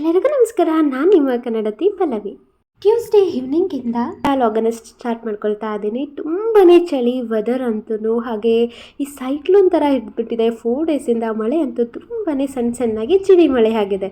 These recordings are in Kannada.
ಎಲ್ಲರಿಗೂ ನಮಸ್ಕಾರ. ನಾನು ನಿಮ್ಮ ಕನ್ನಡತಿ ಪಲ್ಲವಿ. ಟ್ಯೂಸ್ಡೇ ಈವ್ನಿಂಗಿಂದ ಲಾಗನ್ನು ಸ್ಟಾರ್ಟ್ ಮಾಡ್ಕೊಳ್ತಾ ಇದ್ದೀನಿ. ತುಂಬಾ ಚಳಿ ವೆದರ್ ಅಂತೂ ಹಾಗೆ ಈ ಸೈಕ್ಲೋನ್ ಥರ ಇದ್ಬಿಟ್ಟಿದೆ. ಫೋರ್ ಡೇಸಿಂದ ಮಳೆ ಅಂತೂ ತುಂಬಾ ಸಣ್ಣ ಸಣ್ಣಾಗಿ ಚಿಡಿ ಮಳೆ ಆಗಿದೆ.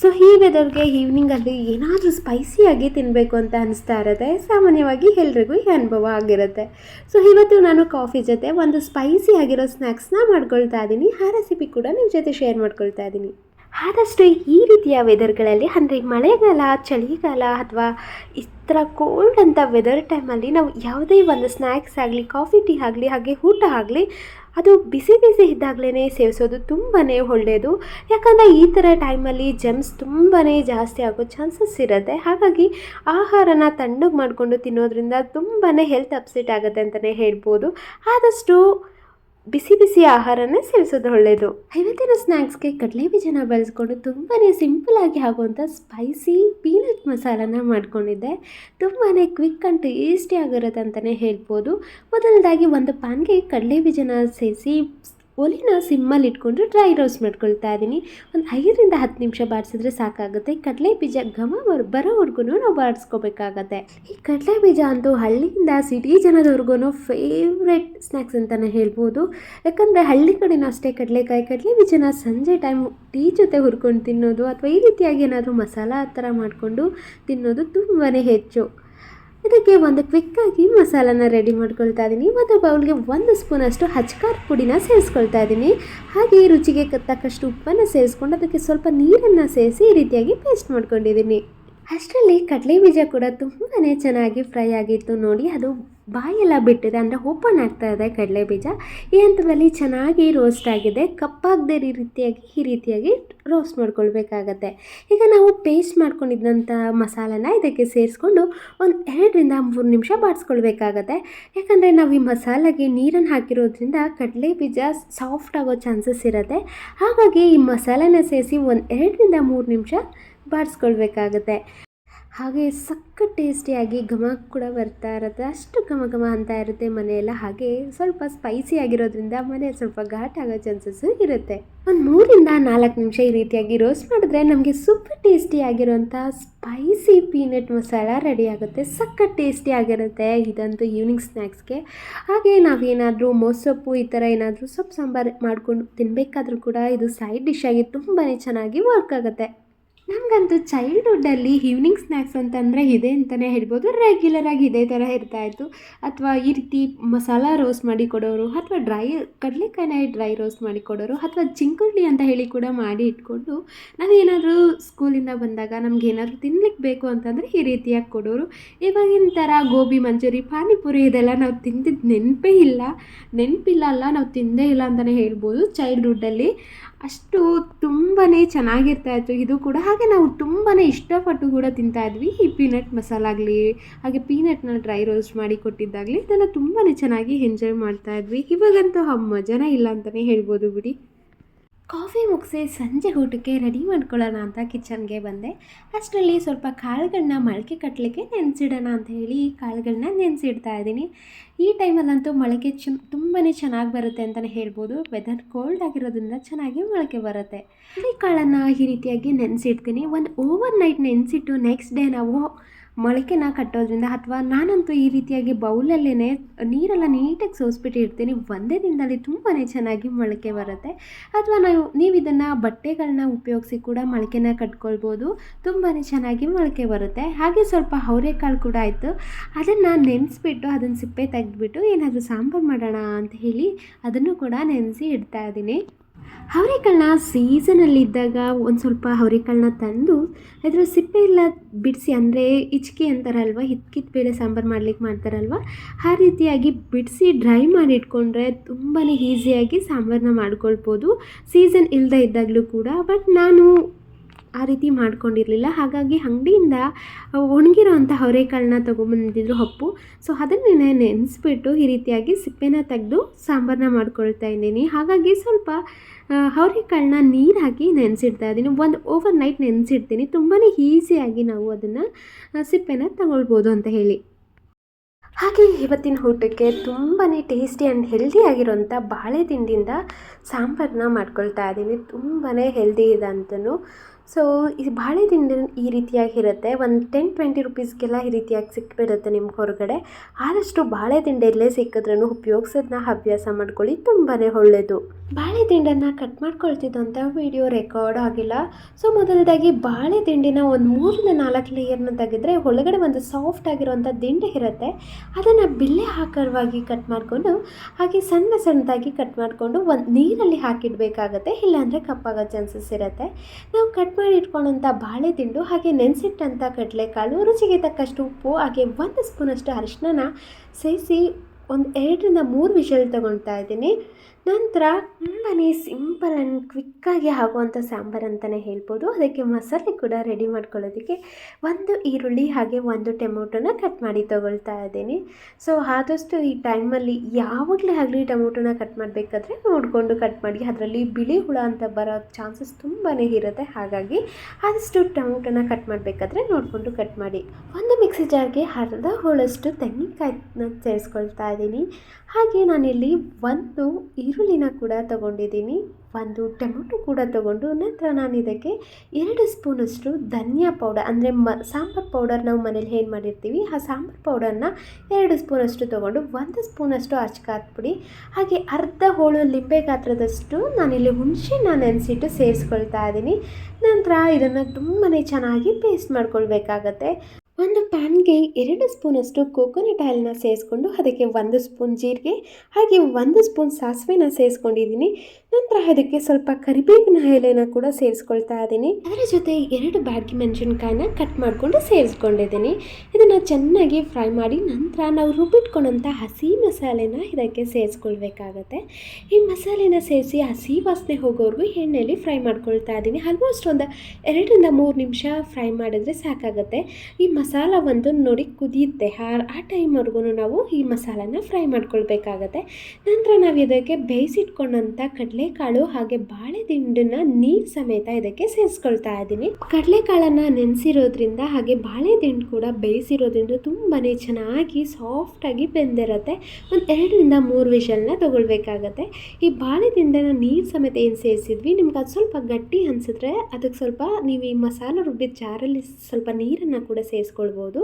ಸೊ ಈ ವೆದರ್ಗೆ ಈವ್ನಿಂಗಲ್ಲಿ ಏನಾದರೂ ಸ್ಪೈಸಿಯಾಗಿ ತಿನ್ನಬೇಕು ಅಂತ ಅನಿಸ್ತಾ ಇರುತ್ತೆ. ಸಾಮಾನ್ಯವಾಗಿ ಎಲ್ರಿಗೂ ಈ ಅನುಭವ ಆಗಿರುತ್ತೆ. ಸೊ ಇವತ್ತು ನಾನು ಕಾಫಿ ಜೊತೆ ಒಂದು ಸ್ಪೈಸಿ ಆಗಿರೋ ಸ್ನ್ಯಾಕ್ಸ್ನ ಮಾಡ್ಕೊಳ್ತಾ ಇದ್ದೀನಿ. ಆ ರೆಸಿಪಿ ಕೂಡ ನಿಮ್ಮ ಜೊತೆ ಶೇರ್ ಮಾಡ್ಕೊಳ್ತಾ ಇದ್ದೀನಿ. ಆದಷ್ಟು ಈ ರೀತಿಯ ವೆದರ್ಗಳಲ್ಲಿ ಅಂದರೆ ಮಳೆಗಾಲ, ಚಳಿಗಾಲ ಅಥವಾ ಈ ಥರ ಕೋಲ್ಡ್ ಅಂತ ವೆದರ್ ಟೈಮಲ್ಲಿ ನಾವು ಯಾವುದೇ ಒಂದು ಸ್ನ್ಯಾಕ್ಸ್ ಆಗಲಿ ಕಾಫಿ ಟೀ ಆಗಲಿ, ಹಾಗೆ ಊಟ ಆಗಲಿ, ಅದು ಬಿಸಿ ಬಿಸಿ ಇದ್ದಾಗಲೇ ಸೇವಿಸೋದು ತುಂಬಾ ಒಳ್ಳೆಯದು ಯಾಕಂದರೆ ಈ ಥರ ಟೈಮಲ್ಲಿ ಜಮ್ಸ್ ತುಂಬಾ ಜಾಸ್ತಿ ಆಗೋ ಚಾನ್ಸಸ್ ಇರುತ್ತೆ. ಹಾಗಾಗಿ ಆಹಾರನ ತಣ್ಣಗೆ ಮಾಡಿಕೊಂಡು ತಿನ್ನೋದ್ರಿಂದ ತುಂಬಾ ಹೆಲ್ತ್ ಅಪ್ಸೆಟ್ ಆಗುತ್ತೆ ಅಂತಲೇ ಹೇಳ್ಬೋದು. ಆದಷ್ಟು ಬಿಸಿ ಬಿಸಿ ಆಹಾರನೇ ಸೇವಿಸೋದು ಒಳ್ಳೆಯದು ಐವತ್ತಿನ ಸ್ನ್ಯಾಕ್ಸ್ಗೆ ಕಡಲೆ ಬೀಜನ ಬಳಸ್ಕೊಂಡು ತುಂಬಾ ಆಗಿ ಆಗುವಂಥ ಸ್ಪೈಸಿ ಪೀನಟ್ ಮಸಾಲನ ಮಾಡ್ಕೊಂಡಿದ್ದೆ. ತುಂಬಾ ಕ್ವಿಕ್ ಆ್ಯಂಡ್ ಟೇಸ್ಟಿ ಆಗಿರುತ್ತೆ ಅಂತಲೇ ಹೇಳ್ಬೋದು. ಮೊದಲನೇದಾಗಿ ಒಂದು ಪ್ಯಾನ್ಗೆ ಕಡಲೆ ಬೀಜನ ಸೇರಿಸಿ ಒಲಿನ ಸಿಮ್ಮಲ್ಲಿ ಇಟ್ಕೊಂಡು ಡ್ರೈ ರೋಸ್ಟ್ ಮಾಡ್ಕೊಳ್ತಾ ಇದ್ದೀನಿ ಒಂದು ಐದರಿಂದ ಹತ್ತು ನಿಮಿಷ ಬಾಡಿಸಿದ್ರೆ ಸಾಕಾಗುತ್ತೆ. ಕಡಲೆ ಬೀಜ ಘಮ ಬರ್ ಬರೋವರೆಗೂ ನಾವು ಬಾಡಿಸ್ಕೋಬೇಕಾಗತ್ತೆ ಈ ಕಡಲೆ ಬೀಜ ಅಂತೂ ಹಳ್ಳಿಯಿಂದ ಸಿಟಿ ಜನದವ್ರಿಗೂ ಫೇವ್ರೆಟ್ ಸ್ನ್ಯಾಕ್ಸ್ ಅಂತಲೇ ಹೇಳ್ಬೋದು. ಯಾಕಂದರೆ ಹಳ್ಳಿ ಕಡೆನೂ ಅಷ್ಟೇ ಕಡಲೆಕಾಯಿ, ಕಡಲೆ ಬೀಜನ ಸಂಜೆ ಟೈಮ್ ಟೀ ಜೊತೆ ಹುರ್ಕೊಂಡು ತಿನ್ನೋದು ಅಥವಾ ಈ ರೀತಿಯಾಗಿ ಏನಾದರೂ ಮಸಾಲ ಆ ಥರ ಮಾಡಿಕೊಂಡು ತಿನ್ನೋದು ತುಂಬಾ ಹೆಚ್ಚು. ಇದಕ್ಕೆ ಒಂದು ಕ್ವಿಕ್ಕಾಗಿ ಮಸಾಲನ ರೆಡಿ ಮಾಡ್ಕೊಳ್ತಾ ಇದ್ದೀನಿ ಮತ್ತು ಬೌಲ್ಗೆ ಒಂದು ಸ್ಪೂನಷ್ಟು ಹಚ್ಕಾರ ಪುಡಿನ ಸೇರಿಸ್ಕೊಳ್ತಾ ಇದ್ದೀನಿ ಹಾಗೆ ರುಚಿಗೆ ತಕ್ಕಷ್ಟು ಉಪ್ಪನ್ನು ಸೇರಿಸ್ಕೊಂಡು ಅದಕ್ಕೆ ಸ್ವಲ್ಪ ನೀರನ್ನು ಸೇರಿಸಿ ಈ ರೀತಿಯಾಗಿ ಪೇಸ್ಟ್ ಮಾಡ್ಕೊಂಡಿದ್ದೀನಿ ಅಷ್ಟರಲ್ಲಿ ಕಡಲೆ ಬೀಜ ಕೂಡ ತುಂಬಾ ಚೆನ್ನಾಗಿ ಫ್ರೈ ಆಗಿತ್ತು. ನೋಡಿ ಅದು ಬಾಯೆಲ್ಲ ಬಿಟ್ಟಿದೆ ಅಂದರೆ ಓಪನ್ ಆಗ್ತಾ ಇದೆ ಕಡಲೆ ಬೀಜ. ಈ ಹಂತದಲ್ಲಿ ಚೆನ್ನಾಗಿ ರೋಸ್ಟ್ ಆಗಿದೆ. ಕಪ್ಪಾಗದೆ ಈ ರೀತಿಯಾಗಿ ಈ ರೀತಿಯಾಗಿ ರೋಸ್ಟ್ ಮಾಡ್ಕೊಳ್ಬೇಕಾಗತ್ತೆ. ಈಗ ನಾವು ಪೇಸ್ಟ್ ಮಾಡ್ಕೊಂಡಿದ್ದಂಥ ಮಸಾಲೆನ ಇದಕ್ಕೆ ಸೇರಿಸ್ಕೊಂಡು ಒಂದು ಎರಡರಿಂದ ಮೂರು ನಿಮಿಷ ಬಾಡಿಸ್ಕೊಳ್ಬೇಕಾಗತ್ತೆ ಯಾಕಂದರೆ ನಾವು ಈ ಮಸಾಲೆಗೆ ನೀರನ್ನು ಹಾಕಿರೋದ್ರಿಂದ ಕಡಲೆ ಬೀಜ ಸಾಫ್ಟ್ ಆಗೋ ಚಾನ್ಸಸ್ ಇರುತ್ತೆ. ಹಾಗಾಗಿ ಈ ಮಸಾಲೆನ ಸೇರಿಸಿ ಒಂದು ಎರಡರಿಂದ ಮೂರು ನಿಮಿಷ ಬಾಡಿಸ್ಕೊಳ್ಬೇಕಾಗತ್ತೆ ಹಾಗೆ ಸಕ್ಕ ಟೇಸ್ಟಿಯಾಗಿ ಘಮ ಕೂಡ ಬರ್ತಾ ಇರುತ್ತೆ. ಅಷ್ಟು ಘಮ ಘಮ ಅಂತ ಇರುತ್ತೆ ಮನೆಯೆಲ್ಲ. ಹಾಗೆ ಸ್ವಲ್ಪ ಸ್ಪೈಸಿ ಆಗಿರೋದ್ರಿಂದ ಮನೆ ಸ್ವಲ್ಪ ಘಾಟ್ ಆಗೋ ಚಾನ್ಸಸ್ಸು ಇರುತ್ತೆ. ಒಂದು ಮೂರಿಂದ ನಾಲ್ಕು ನಿಮಿಷ ಈ ರೀತಿಯಾಗಿ ರೋಸ್ಟ್ ಮಾಡಿದ್ರೆ ನಮಗೆ ಸೂಪರ್ ಟೇಸ್ಟಿ ಆಗಿರುವಂಥ ಸ್ಪೈಸಿ ಪೀನಟ್ ಮಸಾಲ ರೆಡಿ ಆಗುತ್ತೆ. ಸಕ್ಕ ಟೇಸ್ಟಿ ಆಗಿರುತ್ತೆ ಇದಂತೂ ಈವ್ನಿಂಗ್ ಸ್ನ್ಯಾಕ್ಸ್ಗೆ ಹಾಗೆ ನಾವೇನಾದರೂ ಮೊಸೊಪ್ಪು ಈ ಥರ ಏನಾದರೂ ಸೊಪ್ಪು ಸಾಂಬಾರು ಮಾಡಿಕೊಂಡು ತಿನ್ನಬೇಕಾದ್ರೂ ಕೂಡ ಇದು ಸೈಡ್ ಡಿಶ್ ಆಗಿ ತುಂಬಾ ಚೆನ್ನಾಗಿ ವರ್ಕ್ ಆಗುತ್ತೆ. ನಮಗಂತೂ ಚೈಲ್ಡ್ಹುಡ್ಡಲ್ಲಿ ಈವ್ನಿಂಗ್ ಸ್ನ್ಯಾಕ್ಸ್ ಅಂತಂದರೆ ಇದೆ ಅಂತಲೇ ಹೇಳ್ಬೋದು. ರೆಗ್ಯುಲರಾಗಿ ಇದೇ ಥರ ಇರ್ತಾಯಿತ್ತು ಅಥವಾ ಈ ರೀತಿ ಮಸಾಲ ರೋಸ್ಟ್ ಮಾಡಿ ಕೊಡೋರು ಅಥವಾ ಡ್ರೈ ಕಡಲೆಕಾಯಿನ ಡ್ರೈ ರೋಸ್ಟ್ ಮಾಡಿ ಕೊಡೋರು ಅಥವಾ ಚಿಂಕುಳ್ಳಿ ಅಂತ ಹೇಳಿ ಕೂಡ ಮಾಡಿ ಇಟ್ಕೊಂಡು ನಾವೇನಾದರೂ ಸ್ಕೂಲಿಂದ ಬಂದಾಗ ನಮ್ಗೆ ಏನಾದರೂ ತಿನ್ಲಿಕ್ಕೆ ಬೇಕು ಅಂತಂದರೆ ಈ ರೀತಿಯಾಗಿ ಕೊಡೋರು. ಇವಾಗಿನ ಥರ ಗೋಬಿ ಮಂಚೂರಿ ಪಾನಿಪುರಿ ಇದೆಲ್ಲ ನಾವು ತಿಂದಿದ್ದು ನೆನಪೇ ಇಲ್ಲ. ನೆನಪಿಲ್ಲ ಅಲ್ಲ, ನಾವು ತಿಂದೇ ಇಲ್ಲ ಅಂತಲೇ ಹೇಳ್ಬೋದು ಚೈಲ್ಡ್ಹುಡ್ಡಲ್ಲಿ ಅಷ್ಟು ತುಂಬಾ ಚೆನ್ನಾಗಿರ್ತಾ ಇತ್ತು. ಇದು ಕೂಡ ಹಾಗೆ ನಾವು ತುಂಬಾ ಇಷ್ಟಪಟ್ಟು ಕೂಡ ತಿಂತಾ ಇದ್ವಿ. ಈ ಪೀನಟ್ ಮಸಾಲಾಗಲಿ ಹಾಗೆ ಪೀನಟ್ನ ಡ್ರೈ ರೋಸ್ಟ್ ಮಾಡಿ ಕೊಟ್ಟಿದ್ದಾಗಲಿ, ಇದೆಲ್ಲ ತುಂಬಾ ಚೆನ್ನಾಗಿ ಎಂಜಾಯ್ ಮಾಡ್ತಾ ಇದ್ವಿ. ಇವಾಗಂತೂ ಆ ಮಜಾನೇ ಇಲ್ಲ ಅಂತಲೇ ಹೇಳ್ಬೋದು ಬಿಡಿ. ಕಾಫಿ ಮುಗಿಸಿ ಸಂಜೆ ಊಟಕ್ಕೆ ರೆಡಿ ಮಾಡ್ಕೊಳ್ಳೋಣ ಅಂತ ಕಿಚನ್ಗೆ ಬಂದೆ. ಅಷ್ಟರಲ್ಲಿ ಸ್ವಲ್ಪ ಕಾಳುಗಳನ್ನ ಮೊಳಕೆ ಕಟ್ಟಲಿಕ್ಕೆ ನೆನೆಸಿಡೋಣ ಅಂತ ಹೇಳಿ ಈ ಕಾಳುಗಳನ್ನ ನೆನೆಸಿಡ್ತಾ ಇದ್ದೀನಿ. ಈ ಟೈಮಲ್ಲಂತೂ ಮೊಳಕೆ ಚು ತುಂಬಾ ಚೆನ್ನಾಗಿ ಬರುತ್ತೆ ಅಂತಲೇ ಹೇಳ್ಬೋದು. ವೆದರ್ ಕೋಲ್ಡ್ ಆಗಿರೋದ್ರಿಂದ ಚೆನ್ನಾಗಿ ಮೊಳಕೆ ಬರುತ್ತೆ. ಈ ಕಾಳನ್ನು ಈ ರೀತಿಯಾಗಿ ನೆನೆಸಿಡ್ತೀನಿ. ಒಂದು ಓವರ್ ನೈಟ್ ನೆನೆಸಿಟ್ಟು ನೆಕ್ಸ್ಟ್ ಡೇ ನಾವು ಮೊಳಕೆನ ಕಟ್ಟೋದ್ರಿಂದ ಅಥವಾ ನಾನಂತೂ ಈ ರೀತಿಯಾಗಿ ಬೌಲಲ್ಲೇ ನೀರೆಲ್ಲ ನೀಟಾಗಿ ಸೋಸ್ಬಿಟ್ಟು ಇಡ್ತೀನಿ. ಒಂದೇ ದಿನದಲ್ಲಿ ತುಂಬಾ ಚೆನ್ನಾಗಿ ಮೊಳಕೆ ಬರುತ್ತೆ. ಅಥವಾ ನಾವು ನೀವು ಇದನ್ನು ಬಟ್ಟೆಗಳನ್ನ ಉಪಯೋಗಿಸಿ ಕೂಡ ಮೊಳಕೆನ ಕಟ್ಕೊಳ್ಬೋದು. ತುಂಬಾ ಚೆನ್ನಾಗಿ ಮೊಳಕೆ ಬರುತ್ತೆ. ಹಾಗೆ ಸ್ವಲ್ಪ ಅವರೆಕಾಳು ಕೂಡ ಆಯಿತು. ಅದನ್ನು ನೆನೆಸ್ಬಿಟ್ಟು ಅದನ್ನು ಸಿಪ್ಪೆ ತೆಗೆದ್ಬಿಟ್ಟು ಏನಾದರೂ ಸಾಂಬಾರು ಮಾಡೋಣ ಅಂತ ಹೇಳಿ ಅದನ್ನು ಕೂಡ ನೆನೆಸಿ ಇಡ್ತಾ ಇದ್ದೀನಿ. ಅವರೆಕಾಳನ್ನ ಸೀಸನಲ್ಲಿದ್ದಾಗ ಒಂದು ಸ್ವಲ್ಪ ಅವರೆಕಾಳನ್ನ ತಂದು ಅದರ ಸಿಪ್ಪೆ ಎಲ್ಲ ಬಿಡಿಸಿ ಅಂದರೆ ಇಚ್ಕಿ ಅಂತಾರಲ್ವ ಹಿತ್ಕಿತ್ ಬೇಳೆ ಸಾಂಬಾರು ಮಾಡ್ಲಿಕ್ಕೆ ಮಾಡ್ತಾರಲ್ವ, ಆ ರೀತಿಯಾಗಿ ಬಿಡಿಸಿ ಡ್ರೈ ಮಾಡಿ ಇಟ್ಕೊಂಡ್ರೆ ತುಂಬಾ ಈಸಿಯಾಗಿ ಸಾಂಬಾರನ್ನ ಮಾಡ್ಕೊಳ್ಬೋದು. ಸೀಸನ್ ಇಲ್ಲದೆ ಇದ್ದಾಗಲೂ ಕೂಡ, ಬಟ್ ನಾನು ಆ ರೀತಿ ಮಾಡ್ಕೊಂಡಿರಲಿಲ್ಲ. ಹಾಗಾಗಿ ಅಂಗಡಿಯಿಂದ ಒಣಗಿರೋ ಅಂಥ ಅವರೆಕಾಳನ್ನ ತೊಗೊಂಬಂದಿದ್ರು ಹಪ್ಪು. ಸೊ ಅದನ್ನೇ ನೆನೆಸ್ಬಿಟ್ಟು ಈ ರೀತಿಯಾಗಿ ಸಿಪ್ಪೆನ ತೆಗೆದು ಸಾಂಬಾರನ್ನ ಮಾಡ್ಕೊಳ್ತಾ ಇದ್ದೀನಿ. ಹಾಗಾಗಿ ಸ್ವಲ್ಪ ಅವರೆಕಾಳನ್ನ ನೀರು ಹಾಕಿ ನೆನೆಸಿಡ್ತಾ ಇದ್ದೀನಿ. ಒಂದು ಓವರ್ ನೈಟ್ ನೆನೆಸಿಡ್ತೀನಿ. ತುಂಬಾ ಈಸಿಯಾಗಿ ನಾವು ಅದನ್ನು ಸಿಪ್ಪೆನ ತಗೊಳ್ಬೋದು ಅಂತ ಹೇಳಿ. ಹಾಗೆ ಇವತ್ತಿನ ಊಟಕ್ಕೆ ತುಂಬಾ ಟೇಸ್ಟಿ ಆ್ಯಂಡ್ ಹೆಲ್ದಿ ಆಗಿರೋಂಥ ಬಾಳೆ ತಿಂಡಿಯಿಂದ ಸಾಂಬಾರನ್ನ ಮಾಡ್ಕೊಳ್ತಾ ಇದ್ದೀನಿ. ತುಂಬಾ ಹೆಲ್ದಿ ಇದೆ ಅಂತಲೂ ಸೊ ಈ ಬಾಳೆ ದಿಂಡು ಈ ರೀತಿಯಾಗಿರುತ್ತೆ ಒಂದು ಟೆನ್ ಟ್ವೆಂಟಿ ರುಪೀಸ್ಗೆಲ್ಲ ಈ ರೀತಿಯಾಗಿ ಸಿಕ್ಬಿಡುತ್ತೆ ನಿಮ್ಗೆ ಹೊರಗಡೆ. ಆದಷ್ಟು ಬಾಳೆ ದಿಂಡೆ ಎಲ್ಲೇ ಸಿಕ್ಕಿದ್ರೂ ಉಪಯೋಗಿಸೋದನ್ನ ಅಭ್ಯಾಸ ಮಾಡ್ಕೊಳ್ಳಿ ತುಂಬಾ ಒಳ್ಳೆಯದು ಬಾಳೆ ದಿಂಡನ್ನು ಕಟ್ ಮಾಡ್ಕೊಳ್ತಿದ್ದಂಥ ವಿಡಿಯೋ ರೆಕಾರ್ಡ್ ಆಗಿಲ್ಲ. ಸೊ ಮೊದಲದಾಗಿ ಬಾಳೆ ದಿಂಡಿನ ಒಂದು ಮೂರಿಂದ ನಾಲ್ಕು ಲೇಯರ್ನ ತೆಗೆದ್ರೆ ಒಳಗಡೆ ಒಂದು ಸಾಫ್ಟ್ ಆಗಿರುವಂಥ ದಿಂಡೆ ಇರುತ್ತೆ. ಅದನ್ನು ಬಿಲ್ಲೆ ಆಕಾರವಾಗಿ ಕಟ್ ಮಾಡಿಕೊಂಡು, ಹಾಗೆ ಸಣ್ಣ ಸಣ್ಣದಾಗಿ ಕಟ್ ಮಾಡಿಕೊಂಡು ಒಂದು ನೀರಲ್ಲಿ ಹಾಕಿಡಬೇಕಾಗತ್ತೆ, ಇಲ್ಲಾಂದರೆ ಕಪ್ಪಾಗೋ ಚಾನ್ಸಸ್ ಇರುತ್ತೆ. ನಾವು ಕಟ್ ಮಾಡಿ ಇಟ್ಕೊಂಡಂಥ ಬಾಳೆ ದಿಂಡು ಹಾಗೆ ನೆನೆಸಿಟ್ಟಂಥ ಕಡಲೆಕಾಳು, ರುಚಿಗೆ ತಕ್ಕಷ್ಟು ಉಪ್ಪು, ಹಾಗೆ ಒಂದು ಸ್ಪೂನಷ್ಟು ಅರಿಶಿನ ಸೇರಿಸಿ ಒಂದು ಎರಡರಿಂದ ಮೂರು ವಿಷಲ್ ತೊಗೊಳ್ತಾ ಇದ್ದೀನಿ. ನಂತರ ತುಂಬಾ ಸಿಂಪಲ್ ಆ್ಯಂಡ್ ಕ್ವಿಕ್ಕಾಗಿ ಆಗುವಂಥ ಸಾಂಬಾರು ಅಂತಲೇ ಹೇಳ್ಬೋದು. ಅದಕ್ಕೆ ಮಸಾಲೆ ಕೂಡ ರೆಡಿ ಮಾಡ್ಕೊಳ್ಳೋದಕ್ಕೆ ಒಂದು ಈರುಳ್ಳಿ ಹಾಗೆ ಒಂದು ಟೊಮೊಟೊನ ಕಟ್ ಮಾಡಿ ತೊಗೊಳ್ತಾ ಇದ್ದೀನಿ. ಸೊ ಆದಷ್ಟು ಈ ಟೈಮಲ್ಲಿ ಯಾವಾಗಲೇ ಆಗಲಿ ಟೊಮೊಟೊನ ಕಟ್ ಮಾಡಬೇಕಾದ್ರೆ ನೋಡಿಕೊಂಡು ಕಟ್ ಮಾಡಿ, ಅದರಲ್ಲಿ ಬಿಳಿ ಹುಳ ಅಂತ ಬರೋ ಚಾನ್ಸಸ್ ತುಂಬಾ ಇರುತ್ತೆ. ಹಾಗಾಗಿ ಆದಷ್ಟು ಟೊಮೊಟೊನ ಕಟ್ ಮಾಡಬೇಕಾದ್ರೆ ನೋಡಿಕೊಂಡು ಕಟ್ ಮಾಡಿ. ಒಂದು ಮಿಕ್ಸಿ ಜಾರ್ಗೆ ಅರ್ಧ ಹೋಳಷ್ಟು ತೆಂಗಿನಕಾಯಿನ ಸೇರಿಸ್ಕೊಳ್ತಾ ಇದ್ದೀನಿ. ಹಾಗೆ ನಾನಿಲ್ಲಿ ಒಂದು ಈರುಳ್ಳಿನ ಕೂಡ ತಗೊಂಡಿದ್ದೀನಿ, ಒಂದು ಟೊಮೊಟೊ ಕೂಡ ತಗೊಂಡು, ನಂತರ ನಾನು ಇದಕ್ಕೆ ಎರಡು ಸ್ಪೂನಷ್ಟು ಧನಿಯಾ ಪೌಡರ್, ಅಂದರೆ ಮ, ಸಾಂಬಾರು ಪೌಡರ್ ನಾವು ಮನೇಲಿ ಏನು ಮಾಡಿರ್ತೀವಿ, ಆ ಸಾಂಬಾರು ಪೌಡರ್ನ ಎರಡು ಸ್ಪೂನಷ್ಟು ತೊಗೊಂಡು, ಒಂದು ಸ್ಪೂನಷ್ಟು ಅಚ್ಕಾರದ ಪುಡಿ, ಹಾಗೆ ಅರ್ಧ ಹೋಳು ಲಿಂಬೆ ಗಾತ್ರದಷ್ಟು ನಾನಿಲ್ಲಿ ಹುಣಸೆನ ನೆನೆಸಿಟ್ಟು ಸೇರಿಸ್ಕೊಳ್ತಾ ಇದ್ದೀನಿ. ನಂತರ ಇದನ್ನು ತುಂಬಾ ಚೆನ್ನಾಗಿ ಪೇಸ್ಟ್ ಮಾಡ್ಕೊಳ್ಬೇಕಾಗತ್ತೆ. ಒಂದು ಪ್ಯಾನ್ಗೆ ಎರಡು ಸ್ಪೂನಷ್ಟು ಕೋಕೋನಟ್ ಆಯಿಲ್ನ ಸೇರಿಸ್ಕೊಂಡು, ಅದಕ್ಕೆ ಒಂದು ಸ್ಪೂನ್ ಜೀರಿಗೆ, ಹಾಗೆ ಒಂದು ಸ್ಪೂನ್ ಸಾಸಿವೆನ ಸೇರಿಸ್ಕೊಂಡಿದ್ದೀನಿ. ನಂತರ ಅದಕ್ಕೆ ಸ್ವಲ್ಪ ಕರಿಬೇವಿನ ಎಲೆನ ಕೂಡ ಸೇರಿಸ್ಕೊಳ್ತಾ ಇದ್ದೀನಿ. ಅದರ ಜೊತೆ ಎರಡು ಬ್ಯಾಡ್ಗಿ ಮೆಣಸಿನ್ಕಾಯಿನ ಕಟ್ ಮಾಡಿಕೊಂಡು ಸೇರಿಸ್ಕೊಂಡಿದ್ದೀನಿ. ಇದನ್ನು ಚೆನ್ನಾಗಿ ಫ್ರೈ ಮಾಡಿ ನಂತರ ನಾವು ರುಬ್ಬಿಟ್ಕೊಂಡಂಥ ಹಸಿ ಮಸಾಲೆನ ಇದಕ್ಕೆ ಸೇರಿಸ್ಕೊಳ್ಬೇಕಾಗತ್ತೆ. ಈ ಮಸಾಲೆನ ಸೇರಿಸಿ ಹಸಿ ವಾಸನೆ ಹೋಗೋವರೆಗೂ ಎಣ್ಣೆಯಲ್ಲಿ ಫ್ರೈ ಮಾಡ್ಕೊಳ್ತಾ ಇದ್ದೀನಿ. ಆಲ್ಮೋಸ್ಟ್ ಒಂದು ಎರಡರಿಂದ ಮೂರು ನಿಮಿಷ ಫ್ರೈ ಮಾಡಿದ್ರೆ ಸಾಕಾಗುತ್ತೆ. ಈ ಮಸಾಲ ಒಂದು ನೋಡಿ ಕುದಿಯುತ್ತೆ. ಆ ಟೈಮ್ವರೆಗೂ ನಾವು ಈ ಮಸಾಲಾನ ಫ್ರೈ ಮಾಡ್ಕೊಳ್ಬೇಕಾಗತ್ತೆ. ನಂತರ ನಾವು ಇದಕ್ಕೆ ಬೇಯಿಸಿಟ್ಕೊಂಡಂಥ ಕಡಲೆಕಾಳು ಹಾಗೆ ಬಾಳೆ ದಿಂಡನ್ನ ನೀರು ಸಮೇತ ಇದಕ್ಕೆ ಸೇರಿಸ್ಕೊಳ್ತಾ ಇದ್ದೀನಿ. ಕಡಲೆಕಾಳನ್ನ ನೆನೆಸಿರೋದ್ರಿಂದ ಹಾಗೆ ಬಾಳೆದಿಂಡು ಕೂಡ ಬೇಯಿಸಿರೋದ್ರಿಂದ ತುಂಬಾ ಚೆನ್ನಾಗಿ ಸಾಫ್ಟಾಗಿ ಬೆಂದಿರುತ್ತೆ. ಒಂದು ಎರಡರಿಂದ ಮೂರು ವಿಷಲ್ನ ತೊಗೊಳ್ಬೇಕಾಗತ್ತೆ. ಈ ಬಾಳೆ ದಿಂಡನ ನೀರು ಸಮೇತ ಏನು ಸೇರಿಸಿದ್ವಿ? ನಿಮ್ಗೆ ಅದು ಸ್ವಲ್ಪ ಗಟ್ಟಿ ಅನಿಸಿದ್ರೆ ಅದಕ್ಕೆ ಸ್ವಲ್ಪ ನೀವು ಈ ಮಸಾಲ ರುಬ್ಬಿದ ಜಾರಲ್ಲಿ ಸ್ವಲ್ಪ ನೀರನ್ನು ಕೂಡ ಸೇರಿಸ್ಕೊಳ್ಬೋದು.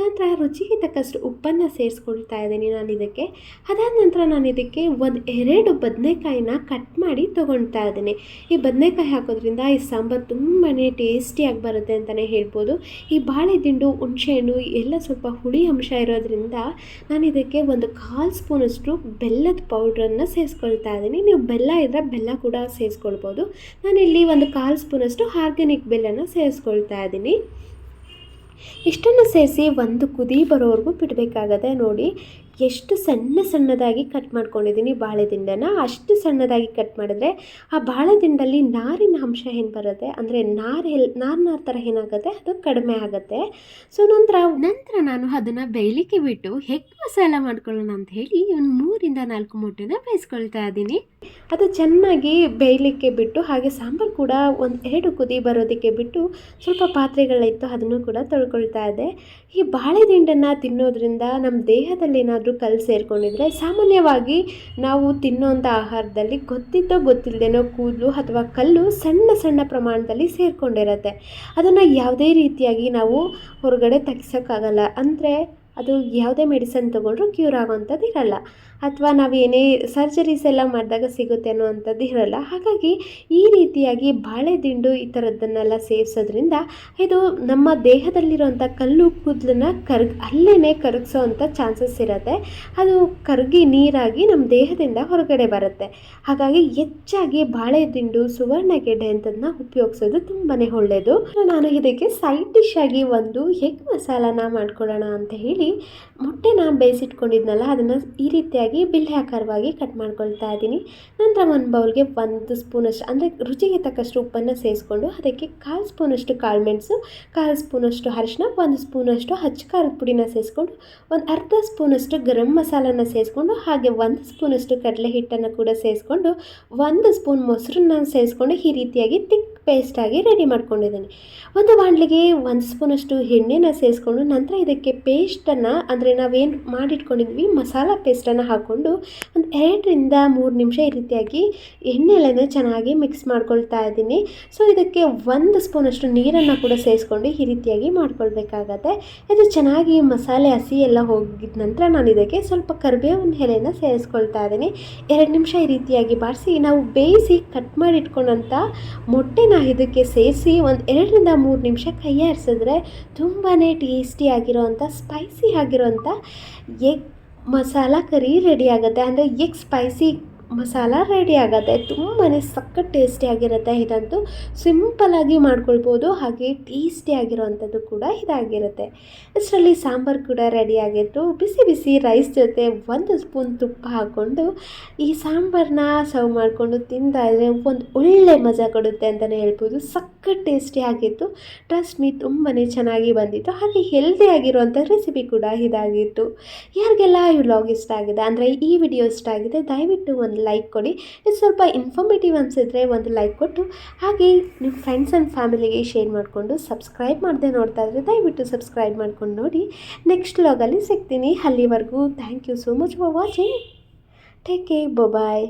ನಂತರ ರುಚಿಗೆ ತಕ್ಕಷ್ಟು ಉಪ್ಪನ್ನು ಸೇರಿಸ್ಕೊಳ್ತಾ ಇದ್ದೀನಿ ನಾನು ಇದಕ್ಕೆ ಅದಾದ ನಂತರ ನಾನು ಇದಕ್ಕೆ ಒಂದು ಎರಡು ಬದನೆಕಾಯಿನ ಕಟ್ ಮಾಡಿ ತೊಗೊಳ್ತಾ ಇದ್ದೀನಿ. ಈ ಬದನೆಕಾಯಿ ಹಾಕೋದ್ರಿಂದ ಈ ಸಾಂಬಾರು ತುಂಬಾ ಟೇಸ್ಟಿಯಾಗಿ ಬರುತ್ತೆ ಅಂತಲೇ ಹೇಳ್ಬೋದು. ಈ ಬಾಳೆ ದಿಂಡು ಹುಣಸೆಹಣ್ಣು ಎಲ್ಲ ಸ್ವಲ್ಪ ಹುಳಿ ಅಂಶ ಇರೋದ್ರಿಂದ ನಾನು ಇದಕ್ಕೆ ಒಂದು ಕಾಲು ಸ್ಪೂನಷ್ಟು ಬೆಲ್ಲದ ಪೌಡ್ರನ್ನು ಸೇರಿಸ್ಕೊಳ್ತಾ ಇದ್ದೀನಿ. ನೀವು ಬೆಲ್ಲ ಇದ್ದರೆ ಬೆಲ್ಲ ಕೂಡ ಸೇರಿಸ್ಕೊಳ್ಬೋದು. ನಾನಿಲ್ಲಿ ಒಂದು ಕಾಲು ಸ್ಪೂನಷ್ಟು ಆರ್ಗ್ಯಾನಿಕ್ ಬೆಲ್ಲನ ಸೇರಿಸ್ಕೊಳ್ತಾ ಇದ್ದೀನಿ. ಇಷ್ಟನ್ನು ಸೇರಿಸಿ ಒಂದು ಕುದಿ ಬರೋವರೆಗೂ ಬಿಡಬೇಕಾಗತ್ತೆ ನೋಡಿ. ಎಷ್ಟು ಸಣ್ಣ ಸಣ್ಣದಾಗಿ ಕಟ್ ಮಾಡ್ಕೊಂಡಿದ್ದೀನಿ ಬಾಳೆ ದಿಂಡನ ಅಷ್ಟು ಸಣ್ಣದಾಗಿ ಕಟ್ ಮಾಡಿದ್ರೆ ಆ ಬಾಳೆದಿಂಡಲ್ಲಿ ನಾರಿನ ಅಂಶ ಏನು ಬರುತ್ತೆ? ಅಂದರೆ ನಾರು ಎಲ್ ನಾರು ನಾರು ಥರ ಏನಾಗುತ್ತೆ? ಅದು ಕಡಿಮೆ ಆಗುತ್ತೆ. ಸೊ ನಂತರ ನಂತರ ನಾನು ಅದನ್ನು ಬೇಯಲಿಕ್ಕೆ ಬಿಟ್ಟು ಹೆಗ್ ಮಸಾಲ ಮಾಡ್ಕೊಳ್ಳೋಣ ಅಂತ ಹೇಳಿ ಒಂದು ಮೂರಿಂದ ನಾಲ್ಕು ಮೊಟ್ಟೆನ ಬೇಯಿಸ್ಕೊಳ್ತಾ ಇದ್ದೀನಿ. ಅದು ಚೆನ್ನಾಗಿ ಬೇಯಲಿಕ್ಕೆ ಬಿಟ್ಟು ಹಾಗೆ ಸಾಂಬಾರು ಕೂಡ ಒಂದು ಎರಡು ಕುದಿ ಬರೋದಕ್ಕೆ ಬಿಟ್ಟು ಸ್ವಲ್ಪ ಪಾತ್ರೆಗಳಿತ್ತು ಅದನ್ನು ಕೂಡ ತೊಳ್ಕೊಳ್ತಾ ಇದೆ ಈ ಬಾಳೆ ದಿಂಡನ್ನು ತಿನ್ನೋದ್ರಿಂದ ನಮ್ಮ ದೇಹದಲ್ಲಿ ಏನಾದರೂ ಕಲ್ಲು ಸೇರಿಕೊಂಡಿದ್ರೆ ಸಾಮಾನ್ಯವಾಗಿ ನಾವು ತಿನ್ನೋಂಥ ಆಹಾರದಲ್ಲಿ ಗೊತ್ತಿದ್ದೋ ಗೊತ್ತಿಲ್ಲದೇನೋ ಕೂದಲು ಅಥವಾ ಕಲ್ಲು ಸಣ್ಣ ಸಣ್ಣ ಪ್ರಮಾಣದಲ್ಲಿ ಸೇರಿಕೊಂಡಿರತ್ತೆ. ಅದನ್ನು ಯಾವುದೇ ರೀತಿಯಾಗಿ ನಾವು ಹೊರಗಡೆ ತೆಗ್ಸೋಕ್ಕಾಗಲ್ಲ. ಅಂದರೆ ಅದು ಯಾವುದೇ ಮೆಡಿಸನ್ ತೊಗೊಂಡ್ರೂ ಕ್ಯೂರ್ ಆಗೋವಂಥದ್ದು ಇರಲ್ಲ ಅಥವಾ ನಾವು ಏನೇ ಸರ್ಜರೀಸ್ ಎಲ್ಲ ಮಾಡಿದಾಗ ಸಿಗುತ್ತೆ ಅನ್ನೋವಂಥದ್ದು ಇರಲ್ಲ. ಹಾಗಾಗಿ ಈ ರೀತಿಯಾಗಿ ಬಾಳೆದಿಂಡು ಈ ಥರದ್ದನ್ನೆಲ್ಲ ಸೇವಿಸೋದ್ರಿಂದ ಇದು ನಮ್ಮ ದೇಹದಲ್ಲಿರುವಂಥ ಕಲ್ಲು ಕೂದಲನ್ನ ಕರ್ಗ್ ಅಲ್ಲೇ ಕರಗಿಸೋ ಅಂಥ ಚಾನ್ಸಸ್ ಇರುತ್ತೆ. ಅದು ಕರಗಿ ನೀರಾಗಿ ನಮ್ಮ ದೇಹದಿಂದ ಹೊರಗಡೆ ಬರುತ್ತೆ. ಹಾಗಾಗಿ ಹೆಚ್ಚಾಗಿ ಬಾಳೆದಿಂಡು ಸುವರ್ಣಗೆಡ್ಡೆ ಅಂತದನ್ನ ಉಪಯೋಗಿಸೋದು ತುಂಬಾ ಒಳ್ಳೆಯದು ನಾನು ಇದಕ್ಕೆ ಸೈಡ್ ಡಿಶ್ ಆಗಿ ಒಂದು ಎಗ್ ಮಸಾಲಾನ ಮಾಡ್ಕೊಳ್ಳೋಣ ಅಂತ ಹೇಳಿ ಮೊಟ್ಟೆನ ಬೇಯಿಸಿಟ್ಕೊಂಡಿದ್ನಲ್ಲ, ಅದನ್ನು ಈ ರೀತಿಯಾಗಿ ಬಿಲ್ಲೆ ಆಕಾರವಾಗಿ ಕಟ್ ಮಾಡ್ಕೊಳ್ತಾ ಇದ್ದೀನಿ. ನಂತರ ಒಂದು ಬೌಲ್ಗೆ ಒಂದು ಸ್ಪೂನಷ್ಟು, ಅಂದರೆ ರುಚಿಗೆ ತಕ್ಕಷ್ಟು ಉಪ್ಪನ್ನು ಸೇರಿಸ್ಕೊಂಡು ಅದಕ್ಕೆ ಕಾಲು ಸ್ಪೂನಷ್ಟು ಕಾಳು ಮೆಣಸು, ಕಾಲು ಸ್ಪೂನಷ್ಟು ಅರಿಶಿನ ಒಂದು ಸ್ಪೂನಷ್ಟು ಹಚ್ಚ ಖಾರದ ಪುಡಿನ ಸೇರಿಸ್ಕೊಂಡು ಒಂದು ಅರ್ಧ ಸ್ಪೂನಷ್ಟು ಗರಂ ಮಸಾಲನ ಸೇರಿಸ್ಕೊಂಡು ಹಾಗೆ ಒಂದು ಸ್ಪೂನಷ್ಟು ಕಡಲೆ ಹಿಟ್ಟನ್ನು ಕೂಡ ಸೇರಿಸ್ಕೊಂಡು ಒಂದು ಸ್ಪೂನ್ ಮೊಸರನ್ನ ಸೇರಿಸ್ಕೊಂಡು ಈ ರೀತಿಯಾಗಿ ತಿಕ್ ಪೇಸ್ಟಾಗಿ ರೆಡಿ ಮಾಡ್ಕೊಂಡಿದ್ದೀನಿ. ಒಂದು ಬಾಣಲಿಗೆ ಒಂದು ಸ್ಪೂನಷ್ಟು ಎಣ್ಣೆನ ಸೇರಿಸ್ಕೊಂಡು ನಂತರ ಇದಕ್ಕೆ ಪೇಸ್ಟನ್ನು ಅಂದರೆ ನಾವೇನು ಮಾಡಿಟ್ಕೊಂಡಿದ್ವಿ, ಮಸಾಲ ಪೇಸ್ಟನ್ನು ಹಾಕ್ಕೊಂಡು ಒಂದು ಎರಡರಿಂದ ಮೂರು ನಿಮಿಷ ಈ ರೀತಿಯಾಗಿ ಎಣ್ಣೆಲೇ ಚೆನ್ನಾಗಿ ಮಿಕ್ಸ್ ಮಾಡ್ಕೊಳ್ತಾ ಇದ್ದೀನಿ. ಸೊ ಇದಕ್ಕೆ ಒಂದು ಸ್ಪೂನಷ್ಟು ನೀರನ್ನು ಕೂಡ ಸೇರಿಸ್ಕೊಂಡು ಈ ರೀತಿಯಾಗಿ ಮಾಡ್ಕೊಳ್ಬೇಕಾಗತ್ತೆ. ಇದು ಚೆನ್ನಾಗಿ ಮಸಾಲೆ ಹಸಿ ಎಲ್ಲ ಹೋಗಿದ ನಂತರ ನಾನು ಇದಕ್ಕೆ ಸ್ವಲ್ಪ ಕರಿಬೇವಿನ ಎಲೆನ ಸೇರಿಸ್ಕೊಳ್ತಾ ಇದ್ದೀನಿ. ಎರಡು ನಿಮಿಷ ಈ ರೀತಿಯಾಗಿ ಬಾಡಿಸಿ ನಾವು ಬೇಯಿಸಿ ಕಟ್ ಮಾಡಿಟ್ಕೊಂಡಂಥ ಮೊಟ್ಟೆನ ಇದಕ್ಕೆ ಸೇರಿಸಿ ಒಂದು ಎರಡರಿಂದ ಮೂರು ನಿಮಿಷ ಕೈಯಾರಿಸಿದ್ರೆ ತುಂಬಾ ಟೇಸ್ಟಿ ಸ್ಪೈಸಿ ಆಗಿರೋವಂಥ ಎಗ್ ಮಸಾಲ ಕರಿ ರೆಡಿ ಆಗುತ್ತೆ. ಅಂದರೆ ಎಗ್ ಸ್ಪೈಸಿ ಮಸಾಲ ರೆಡಿ ಆಗುತ್ತೆ. ತುಂಬಾ ಟೇಸ್ಟಿ ಆಗಿರುತ್ತೆ ಇದಂತೂ. ಸಿಂಪಲಾಗಿ ಮಾಡ್ಕೊಳ್ಬೋದು. ಹಾಗೆ ಟೇಸ್ಟಿ ಆಗಿರುವಂಥದ್ದು ಕೂಡ ಇದಾಗಿರುತ್ತೆ. ಇಷ್ಟರಲ್ಲಿ ಸಾಂಬಾರು ಕೂಡ ರೆಡಿ ಆಗಿತ್ತು. ಬಿಸಿ ಬಿಸಿ ರೈಸ್ ಜೊತೆ ಒಂದು ಸ್ಪೂನ್ ತುಪ್ಪ ಹಾಕ್ಕೊಂಡು ಈ ಸಾಂಬಾರನ್ನ ಸರ್ವ್ ಮಾಡಿಕೊಂಡು ತಿಂದಾದರೆ ಒಂದು ಒಳ್ಳೆ ಮಜಾ ಕೊಡುತ್ತೆ ಅಂತಲೇ ಹೇಳ್ಬೋದು. ಟೇಸ್ಟಿ ಆಗಿತ್ತು. ಟ್ರಸ್ಟ್ ಮೀ ತುಂಬಾ ಚೆನ್ನಾಗಿ ಬಂದಿತ್ತು. ಹಾಗೆ ಹೆಲ್ದಿ ಆಗಿರುವಂಥ ರೆಸಿಪಿ ಕೂಡ ಇದಾಗಿತ್ತು. ಯಾರಿಗೆಲ್ಲ ಈ ವ್ಲಾಗ್ ಇಷ್ಟ ಆಗಿದೆ, ಅಂದರೆ ಈ ವಿಡಿಯೋ ಇಷ್ಟ ಆಗಿದೆ, ದಯವಿಟ್ಟು ಒಂದು ಲೈಕ್ ಕೊಡಿ. ಇದು ಸ್ವಲ್ಪ ಇನ್ಫಾರ್ಮೇಟಿವ್ ಅನಿಸಿದ್ರೆ ಒಂದು ಲೈಕ್ ಕೊಟ್ಟು, ಹಾಗೆ ನಿಮ್ಮ ಫ್ರೆಂಡ್ಸ್ ಆ್ಯಂಡ್ ಫ್ಯಾಮಿಲಿಗೆ ಶೇರ್ ಮಾಡಿಕೊಂಡು ಸಬ್ಸ್ಕ್ರೈಬ್ ಮಾಡದೆ ನೋಡ್ತಾ ಇದ್ದರೆ ದಯವಿಟ್ಟು ಸಬ್ಸ್ಕ್ರೈಬ್ ಮಾಡ್ಕೊಂಡು ನೋಡಿ. ನೆಕ್ಸ್ಟ್ ಲಾಗಲ್ಲಿ ಸಿಗ್ತೀನಿ. ಅಲ್ಲಿವರೆಗೂ thank you so much for watching take care bye